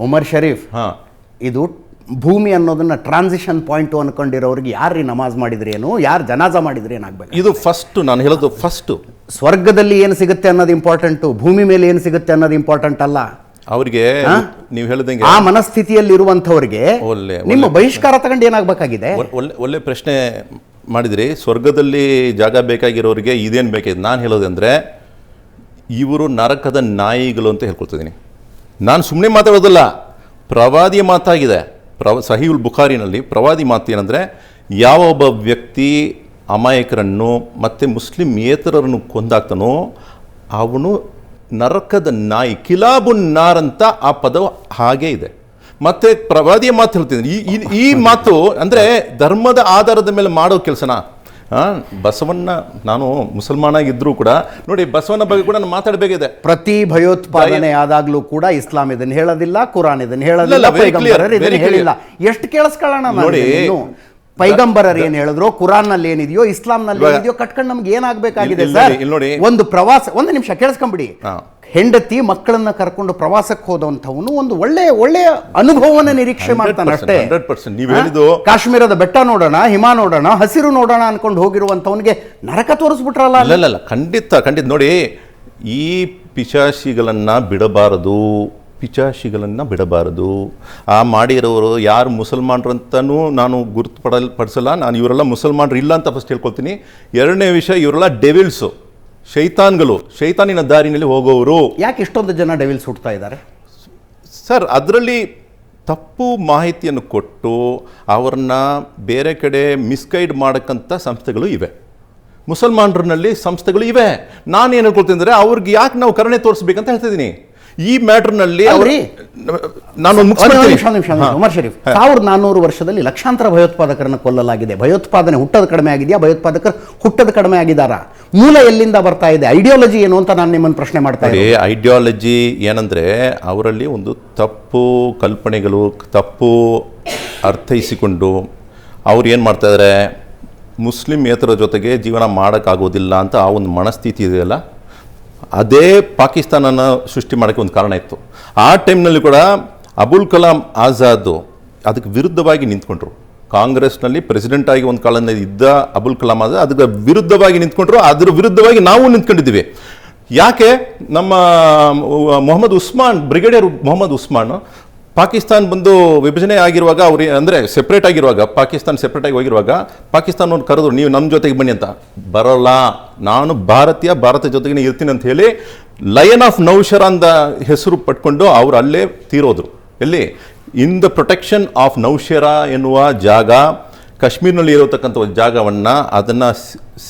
ಉಮರ್ ಶರೀಫ್ ಹಾ. ಇದು ಭೂಮಿ ಅನ್ನೋದನ್ನ ಟ್ರಾನ್ಸಿಷನ್ ಪಾಯಿಂಟ್ ಅನ್ಕೊಂಡಿರೋರಿಗೆ ಯಾರು ನಮಾಜ್ ಮಾಡಿದ್ರಿ ಏನು ಯಾರು ಜನಾಜ ಮಾಡಿದ್ರಿ ಏನಾಗಬೇಕು ಇದು ಫಸ್ಟ್ ನಾನು ಹೇಳೋದು ಫಸ್ಟ್ ಸ್ವರ್ಗದಲ್ಲಿ ಏನು ಸಿಗುತ್ತೆ ಅನ್ನೋದು ಇಂಪಾರ್ಟೆಂಟು ಭೂಮಿ ಮೇಲೆ ಏನು ಸಿಗುತ್ತೆ ಅನ್ನೋದು ಇಂಪಾರ್ಟೆಂಟ್ ಅಲ್ಲ? ಅವರಿಗೆ ನೀವು ಹೇಳಿದಂಗೆ ಆ ಮನಸ್ಥಿತಿಯಲ್ಲಿ ಇರುವಂತವ್ರಿಗೆ ಒಳ್ಳೆ. ನಿಮ್ಮ ಬಹಿಷ್ಕಾರ ತಗೊಂಡು ಏನಾಗಬೇಕಾಗಿದೆ? ಒಳ್ಳೆ ಒಳ್ಳೆ ಪ್ರಶ್ನೆ ಮಾಡಿದ್ರಿ. ಸ್ವರ್ಗದಲ್ಲಿ ಜಾಗ ಬೇಕಾಗಿರೋರಿಗೆ ಇದೇನು ಬೇಕಾಗಿದೆ ನಾನು ಹೇಳೋದಂದ್ರೆ ಇವರು ನರಕದ ನಾಯಿಗಳು ಅಂತ ಹೇಳ್ಕೊಳ್ತಿದ್ದೀನಿ. ನಾನು ಸುಮ್ಮನೆ ಮಾತಾಡೋದಲ್ಲ. ಪ್ರವಾದಿಯ ಮಾತಾಗಿದೆ. ಪ್ರವ ಸಹಿಯುಲ್ ಬುಖಾರಿನಲ್ಲಿ ಪ್ರವಾದಿ ಮಾತು ಏನಂದರೆ ಯಾವ ಒಬ್ಬ ವ್ಯಕ್ತಿ ಅಮಾಯಕರನ್ನು ಮತ್ತು ಮುಸ್ಲಿಮೇತರರನ್ನು ಕೊಂದಾಗ್ತಾನೋ ಅವನು ನರಕದ ನಾಯಿ, ಕಿಲಾಬುನ್ ಅಂತ ಆ ಪದ ಹಾಗೇ ಇದೆ. ಮತ್ತು ಪ್ರವಾದಿಯ ಮಾತು ಹೇಳ್ತಿದ್ದೀನಿ ಈ- ಈ ಮಾತು ಅಂದರೆ ಧರ್ಮದ ಆಧಾರದ ಮೇಲೆ ಮಾಡೋ ಕೆಲಸನ? ಬಸವಣ್ಣ ನಾನು ಮುಸಲ್ಮಾನಾಗಿದ್ದರೂ ಕೂಡ ನೋಡಿ ಬಸವಣ್ಣ ಬಗ್ಗೆ ಕೂಡ ನಾನು ಮಾತಾಡಬೇಕಿದೆ ಪ್ರತಿ ಭಯೋತ್ಪಾದನೆ ಆದಾಗ್ಲೂ ಕೂಡ ಇಸ್ಲಾಂ ಇದನ್ನ ಹೇಳೋದಿಲ್ಲ ಕುರಾನ್ ಇದನ್ನ ಹೇಳೋದಿಲ್ಲ. ಹೇಳಿಲ್ಲ ಎಷ್ಟು ಕೇಳಿಸ್ಕೊಳ್ಳೋಣ ನೋಡಿ? ಪೈಗಂಬರರು ಏನ್ ಹೇಳಿದ್ರು? ಕುರಾನ್ನಲ್ಲಿ ಏನಿದೆಯೋ ಇಸ್ಲಾಂ ನಲ್ಲಿ ಏನಿದೆಯೋ ಕಟ್ಕೊಂಡು ನಮ್ಗೆ ಏನಾಗಬೇಕಾಗಿದೆ ಸರ್? ನೋಡಿ. ಒಂದು ಪ್ರವಾಸ ಒಂದು ನಿಮಿಷ ಕೇಳಿಸ್ಕೊಂಬಿಡಿ. ಹೆಂಡತಿ ಮಕ್ಕಳನ್ನ ಕರ್ಕೊಂಡು ಪ್ರವಾಸಕ್ಕೆ ಹೋದಂಥವನು ಒಂದು ಒಳ್ಳೆ ಒಳ್ಳೆಯ ಅನುಭವನ ನಿರೀಕ್ಷೆ ಮಾಡ್ತಾನೆ ಅಷ್ಟೇ. 100% ನೀವು ಹಾ? ಹೇಳಿದ್ದು ಕಾಶ್ಮೀರದ ಬೆಟ್ಟ ನೋಡೋಣ ಹಿಮ ನೋಡೋಣ ಹಸಿರು ನೋಡೋಣ ಅನ್ಕೊಂಡು ಹೋಗಿರುವಂತವನಿಗೆ ನರಕ ತೋರಿಸ್ಬಿಟ್ರಲ್ಲ ಖಂಡಿತ ಖಂಡಿತ. ನೋಡಿ ಈ ಪಿಶಾಶಿಗಳನ್ನ ಬಿಡಬಾರದು. ಪಿಚಾಶಿಗಳನ್ನು ಬಿಡಬಾರದು. ಆ ಮಾಡಿರೋರು ಯಾರು ಮುಸಲ್ಮಾನರು ಅಂತಲೂ ನಾನು ಗುರುತುಪಡಲ್ಪಡಿಸಲ್ಲ ನಾನು ಇವರೆಲ್ಲ ಮುಸಲ್ಮಾನರು ಇಲ್ಲ ಅಂತ ಫಸ್ಟ್ ಹೇಳ್ಕೊಳ್ತೀನಿ. ಎರಡನೇ ವಿಷಯ ಇವರೆಲ್ಲ ಡೆವಿಲ್ಸು ಶೈತಾನ್ಗಳು. ಶೈತಾನಿನ ದಾರಿನಲ್ಲಿ ಹೋಗೋರು ಯಾಕೆ ಇಷ್ಟೊಂದು ಜನ ಡೆವಿಲ್ಸ್ ಹುಡ್ತಾ ಇದ್ದಾರೆ? ಸರ್ ಅದರಲ್ಲಿ ತಪ್ಪು ಮಾಹಿತಿಯನ್ನು ಕೊಟ್ಟು ಅವ್ರನ್ನ ಬೇರೆ ಕಡೆ ಮಿಸ್ಗೈಡ್ ಮಾಡಕ್ಕಂಥ ಸಂಸ್ಥೆಗಳು ಇವೆ. ಮುಸಲ್ಮಾನರಲ್ಲಿ ಸಂಸ್ಥೆಗಳು ಇವೆ. ನಾನು ಏನು ಹೇಳ್ಕೊಳ್ತೀನಿ ಅಂದರೆ ಅವ್ರಿಗೆ ಯಾಕೆ ನಾವು ಕರುಣೆ ತೋರಿಸ್ಬೇಕಂತ ಹೇಳ್ತಿದ್ದೀನಿ. ಈ ಮ್ಯಾಟರ್ನಲ್ಲಿ ನಾನು ಉಮರ್ ಶರೀಫ್ ಸಾವಿರದ ನಾನ್ನೂರು ವರ್ಷದಲ್ಲಿ ಲಕ್ಷಾಂತರ ಭಯೋತ್ಪಾದಕರನ್ನು ಕೊಲ್ಲಲಾಗಿದೆ. ಭಯೋತ್ಪಾದನೆ ಹುಟ್ಟದ ಕಡಿಮೆ ಆಗಿದೆಯಾ? ಭಯೋತ್ಪಾದಕರು ಹುಟ್ಟದ ಕಡಿಮೆ ಆಗಿದಾರ ಮೂಲ ಎಲ್ಲಿಂದ ಬರ್ತಾ ಇದೆ? ಐಡಿಯಾಲಜಿ ಏನು ಅಂತ ನಾನು ನಿಮ್ಮನ್ನು ಪ್ರಶ್ನೆ ಮಾಡ್ತಾ ಇದ್ದೀನಿ ಐಡಿಯಾಲಜಿ ಏನಂದ್ರೆ ಅವರಲ್ಲಿ ಒಂದು ತಪ್ಪು ಕಲ್ಪನೆಗಳು ತಪ್ಪು ಅರ್ಥೈಸಿಕೊಂಡು ಅವ್ರು ಏನು ಮಾಡ್ತಾಯಿದ್ದಾರೆ ಮುಸ್ಲಿಮೇತರ ಜೊತೆಗೆ ಜೀವನ ಮಾಡೋಕ್ಕಾಗೋದಿಲ್ಲ ಅಂತ ಆ ಒಂದು ಮನಸ್ಥಿತಿ ಇದೆಯಲ್ಲ? ಅದೇ ಪಾಕಿಸ್ತಾನನ ಸೃಷ್ಟಿ ಮಾಡೋಕ್ಕೆ ಒಂದು ಕಾರಣ ಇತ್ತು. ಆ ಟೈಮ್ನಲ್ಲಿ ಕೂಡ ಅಬುಲ್ ಕಲಾಂ ಆಜಾದ್ ಅದಕ್ಕೆ ವಿರುದ್ಧವಾಗಿ ನಿಂತ್ಕೊಂಡ್ರು. ಕಾಂಗ್ರೆಸ್ನಲ್ಲಿ ಪ್ರೆಸಿಡೆಂಟ್ ಆಗಿ ಒಂದು ಕಾಲದಲ್ಲಿ ಇದ್ದ ಅಬುಲ್ ಕಲಾಂ ಆಜಾದ್ ಅದಕ್ಕೆ ವಿರುದ್ಧವಾಗಿ ನಿಂತ್ಕೊಂಡ್ರು. ಅದ್ರ ವಿರುದ್ಧವಾಗಿ ನಾವು ನಿಂತ್ಕೊಂಡಿದ್ದೀವಿ. ಯಾಕೆ? ನಮ್ಮ ಮೊಹಮ್ಮದ್ ಉಸ್ಮಾನ್, ಬ್ರಿಗೇಡಿಯರ್ ಮೊಹಮ್ಮದ್ ಉಸ್ಮಾನ್ ಪಾಕಿಸ್ತಾನ ಬಂದು ವಿಭಜನೆ ಆಗಿರುವಾಗ ಅವ್ರು ಅಂದರೆ ಸೆಪ್ರೇಟ್ ಆಗಿರುವಾಗ, ಪಾಕಿಸ್ತಾನ ಸೆಪ್ರೇಟ್ ಆಗಿ ಹೋಗಿರುವಾಗ ಪಾಕಿಸ್ತಾನವ್ರು ಕರೆದ್ರು, ನೀವು ನಮ್ಮ ಜೊತೆಗೆ ಬನ್ನಿ ಅಂತ. ಬರೋಲ್ಲ. ನಾನು ಭಾರತೀಯ, ಭಾರತ ಜೊತೆಗೆ ಇರ್ತೀನಿ ಅಂತ ಹೇಳಿ ಲಯನ್ ಆಫ್ ನೌಶರ ಅಂದ ಹೆಸರು ಪಟ್ಕೊಂಡು ಅವರು ಅಲ್ಲೇ ತೀರೋದ್ರು. ಎಲ್ಲಿ? In the protection of Naushera ಎನ್ನುವ ಜಾಗ ಕಾಶ್ಮೀರ್ನಲ್ಲಿ ಇರತಕ್ಕಂಥ ಒಂದು ಜಾಗವನ್ನು ಅದನ್ನು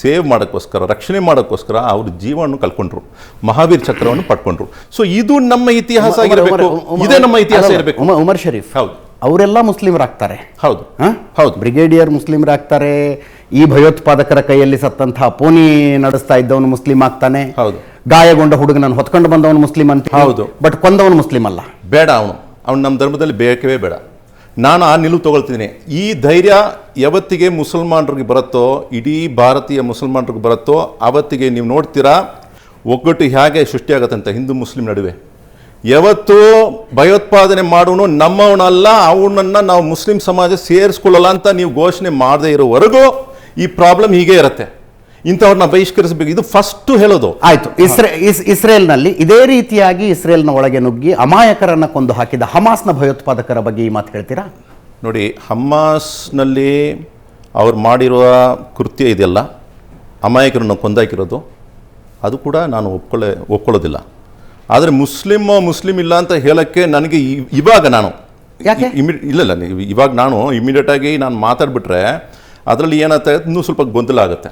ಸೇವ್ ಮಾಡೋಕ್ಕೋಸ್ಕರ ರಕ್ಷಣೆ ಮಾಡೋಕ್ಕೋಸ್ಕರ ಅವ್ರ ಜೀವವನ್ನು ಕಳ್ಕೊಂಡ್ರು. ಮಹಾವೀರ್ ಚಕ್ರವನ್ನು ಪಡ್ಕೊಂಡ್ರು. ಸೊ ಇದು ನಮ್ಮ ಇತಿಹಾಸ ಆಗಿರಬೇಕು. ಇದೇ ನಮ್ಮ ಇತಿಹಾಸ ಇರಬೇಕು. ಉಮರ್- ಶರೀಫ್ ಹೌದು. ಅವರೆಲ್ಲ ಮುಸ್ಲಿಮರಾಗ್ತಾರೆ. ಹೌದು? ಹೌದು. ಬ್ರಿಗೇಡಿಯರ್ ಮುಸ್ಲಿಮರಾಗ್ತಾರೆ. ಈ ಭಯೋತ್ಪಾದಕರ ಕೈಯಲ್ಲಿ ಸತ್ತಂತಹ ಪೋನಿ ನಡೆಸ್ತಾ ಇದ್ದವನು ಮುಸ್ಲಿಂ ಆಗ್ತಾನೆ. ಹೌದು. ಗಾಯಗೊಂಡ ಹುಡುಗನನ್ನು ಹೊತ್ಕೊಂಡು ಬಂದವನು ಮುಸ್ಲಿಂ ಅಂತ ಹೌದು. ಬಟ್ ಕೊಂದವನು ಮುಸ್ಲಿಂ ಅಲ್ಲ ಬೇಡ ಅವನು. ಅವನು ನಮ್ಮ ಧರ್ಮದಲ್ಲಿ ಬೇಕೇ ಬೇಡ. ನಾನು ಆ ನಿಲುವು ತೊಗೊಳ್ತಿದ್ದೀನಿ. ಈ ಧೈರ್ಯ ಯಾವತ್ತಿಗೆ ಮುಸಲ್ಮಾನರಿಗೆ ಬರುತ್ತೋ, ಇಡೀ ಭಾರತೀಯ ಮುಸಲ್ಮಾನರಿಗೆ ಬರುತ್ತೋ ಆವತ್ತಿಗೆ ನೀವು ನೋಡ್ತೀರಾ, ಒಗ್ಗಟ್ಟು ಹೇಗೆ ಸೃಷ್ಟಿಯಾಗತ್ತಂತ ಹಿಂದೂ ಮುಸ್ಲಿಂ ನಡುವೆ. ಯಾವತ್ತು ಭಯೋತ್ಪಾದನೆ ಮಾಡೋನು ನಮ್ಮವನಲ್ಲ, ಅವನನ್ನು ನಾವು ಮುಸ್ಲಿಂ ಸಮಾಜ ಸೇರಿಸ್ಕೊಳ್ಳಲ್ಲ ಅಂತ ನೀವು ಘೋಷಣೆ ಮಾಡದೇ ಇರೋವರೆಗೂ ಈ ಪ್ರಾಬ್ಲಮ್ ಹೀಗೆ ಇರುತ್ತೆ. ಇಂಥವ್ರನ್ನ ಬಹಿಷ್ಕರಿಸಬೇಕು. ಇದು ಫಸ್ಟ್ ಹೇಳೋದು. ಆಯ್ತು. ಇಸ್ರೇ ಇಸ್- ಇಸ್ರೇಲ್ನಲ್ಲಿ ಇದೇ ರೀತಿಯಾಗಿ ಇಸ್ರೇಲ್ನ ಒಳಗೆ ನುಗ್ಗಿ ಅಮಾಯಕರನ್ನು ಕೊಂದು ಹಾಕಿದ ಹಮಾಸ್ನ ಭಯೋತ್ಪಾದಕರ ಬಗ್ಗೆ ಈ ಮಾತು ಹೇಳ್ತೀರಾ? ನೋಡಿ ಹಮಾಸ್ನಲ್ಲಿ ಅವ್ರು ಮಾಡಿರುವ ಕೃತ್ಯ ಇದೆಲ್ಲ ಅಮಾಯಕರನ್ನು ಕೊಂದಾಕಿರೋದು ಅದು ಕೂಡ ನಾನು ಒಪ್ಕೊಳ್ಳೆ ಒಪ್ಕೊಳ್ಳೋದಿಲ್ಲ. ಆದರೆ ಮುಸ್ಲಿಮ್ ಮುಸ್ಲಿಂ ಇಲ್ಲ ಅಂತ ಹೇಳೋಕ್ಕೆ ನನಗೆ ಇವಾಗ ನಾನು ಯಾಕೆ? ಇಮಿ- ಇಲ್ಲ ಇಲ್ಲ ನೀವು ಇವಾಗ ನಾನು ಇಮಿಡಿಯೇಟಾಗಿ ನಾನು ಮಾತಾಡ್ಬಿಟ್ರೆ ಅದರಲ್ಲಿ ಏನಾಗ್ತಾ ಇನ್ನೂ ಸ್ವಲ್ಪ ಗೊಂದಲ ಆಗುತ್ತೆ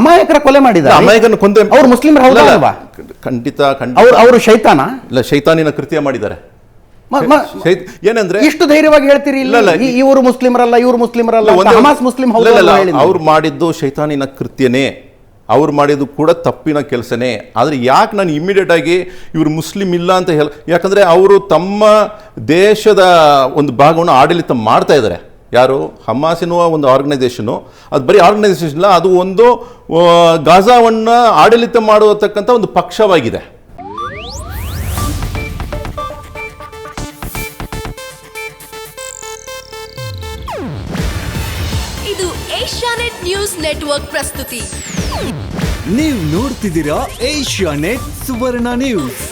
ಅಮಾಯಕರ ಕೊಲೆ ಮಾಡಿದ್ದಾರೆ. ಅಮಾಯಕನ ಕೊಂದೆ ಅವ್ರು ಮುಸ್ಲಿಮರ? ಖಂಡಿತ ಖಂಡಿತ. ಅವ್ರು ಅವರು ಶೈತಾನ? ಇಲ್ಲ ಶೈತಾನಿನ ಕೃತ್ಯ ಮಾಡಿದ್ದಾರೆ. ಏನಂದ್ರೆ ಇಷ್ಟು ಧೈರ್ಯವಾಗಿ ಹೇಳ್ತೀರಿ ಇಲ್ಲ. ಇವರು ಮುಸ್ಲಿಮರಲ್ಲ ಇವರು ಮುಸ್ಲಿಮರಲ್ಲ ಹಮಾಸ್ ಮುಸ್ಲಿಂ ಅವ್ರು ಮಾಡಿದ್ದು ಶೈತಾನಿನ ಕೃತ್ಯನೇ. ಅವ್ರು ಮಾಡಿದ್ದು ಕೂಡ ತಪ್ಪಿನ ಕೆಲಸನೇ. ಆದರೆ ಯಾಕೆ ನಾನು ಇಮಿಡಿಯೇಟ್ ಆಗಿ ಇವರು ಮುಸ್ಲಿಂ ಇಲ್ಲ ಅಂತ ಹೇಳ ಯಾಕಂದ್ರೆ ಅವರು ತಮ್ಮ ದೇಶದ ಒಂದು ಭಾಗವನ್ನು ಆಡಳಿತ ಮಾಡ್ತಾ ಇದ್ದಾರೆ. ಯಾರು? ಹಮಾಸಿನ ಒಂದು ಆರ್ಗನೈಸೇಷನು ಅದು ಬರೀ ಆರ್ಗನೈಸೇಷನ್ ಇಲ್ಲ ಅದು ಒಂದು ಗಾಜಾವನ್ನು ಆಡಳಿತ ಮಾಡತಕ್ಕಂಥ ಒಂದು ಪಕ್ಷವಾಗಿದೆ. ಇದು ಏಷ್ಯಾನೆಟ್ ನ್ಯೂಸ್ ನೆಟ್ವರ್ಕ್ ಪ್ರಸ್ತುತಿ. ನೀವು ನೋಡ್ತಿದ್ದೀರಾ ಏಷ್ಯಾನೆಟ್ ಸುವರ್ಣ ನ್ಯೂಸ್.